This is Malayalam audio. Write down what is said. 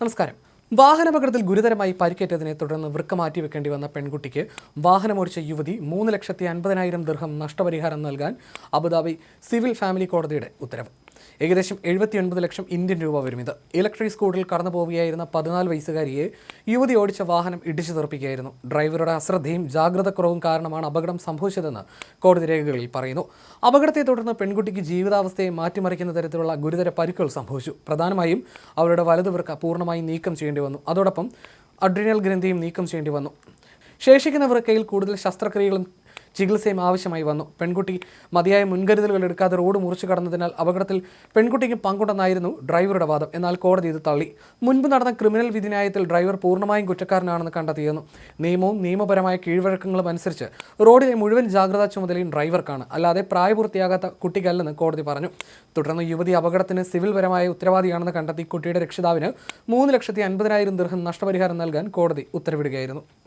നമസ്കാരം. വാഹനാപകടത്തിൽ ഗുരുതരമായി പരിക്കേറ്റതിനെ തുടർന്ന് വൃക്ക മാറ്റിവെക്കേണ്ടി വന്ന പെൺകുട്ടിക്ക് വാഹനമോടിച്ച യുവതി മൂന്ന് ലക്ഷത്തി അൻപതിനായിരം ദീർഘം നഷ്ടപരിഹാരം നൽകാൻ അബുദാബി സിവിൽ ഫാമിലി കോടതിയുടെ ഉത്തരവ്. ഏകദേശം എഴുപത്തിയൊൻപത് ലക്ഷം ഇന്ത്യൻ രൂപ വരും ഇത് ഇലക്ട്രിക് സ്കൂട്ടറിൽ കടന്നു പോവുകയായിരുന്ന പതിനാല് വയസ്സുകാരിയെ യുവതി ഓടിച്ച വാഹനം ഇടിച്ചു തെറിപ്പിക്കുകയായിരുന്നു. ഡ്രൈവറുടെ അശ്രദ്ധയും ജാഗ്രതക്കുറവും കാരണമാണ് അപകടം സംഭവിച്ചതെന്ന് കോടതി രേഖകളിൽ പറയുന്നു. അപകടത്തെ തുടർന്ന് പെൺകുട്ടിക്ക് ജീവിതാവസ്ഥയെ മാറ്റിമറിക്കുന്ന തരത്തിലുള്ള ഗുരുതര പരിക്കുകൾ സംഭവിച്ചു. പ്രധാനമായും അവരുടെ വലതുവൃക്ക പൂർണമായും നീക്കം ചെയ്യേണ്ടി വന്നു. അതോടൊപ്പം അഡ്രിനൽ ഗ്രന്ഥിയും നീക്കം ചെയ്യേണ്ടി വന്നു. ശേഷിക്കുന്ന വൃക്കയിൽ കൂടുതൽ ശസ്ത്രക്രിയകളും ചികിത്സയും ആവശ്യമായി വന്നു. പെൺകുട്ടി മതിയായ മുൻകരുതലുകൾ എടുക്കാതെ റോഡ് മുറിച്ചു കടന്നതിനാൽ അപകടത്തിൽ പെൺകുട്ടിക്ക് പങ്കുണ്ടെന്നായിരുന്നു ഡ്രൈവറുടെ വാദം. എന്നാൽ കോടതി ഇത് തള്ളി. മുൻപ് നടന്ന ക്രിമിനൽ വിധിന്യായത്തിൽ ഡ്രൈവർ പൂർണമായും കുറ്റക്കാരനാണെന്ന് കണ്ടെത്തിയിരുന്നു. നിയമവും നിയമപരമായ കീഴ്വഴക്കങ്ങളും അനുസരിച്ച് റോഡിലെ മുഴുവൻ ജാഗ്രതാ ചുമതലയും ഡ്രൈവർക്കാണ്. അല്ലാതെ പ്രായപൂർത്തിയാകാത്ത കുട്ടിക്കല്ലെന്ന് കോടതി പറഞ്ഞു. തുടർന്ന് യുവതി അപകടത്തിന് സിവിൽ പരമായ ഉത്തരവാദിയാണെന്ന് കണ്ടെത്തി കുട്ടിയുടെ രക്ഷിതാവിന് മൂന്ന് ലക്ഷത്തി അൻപതിനായിരം നഷ്ടപരിഹാരം നൽകാൻ കോടതി ഉത്തരവിടുകയായിരുന്നു.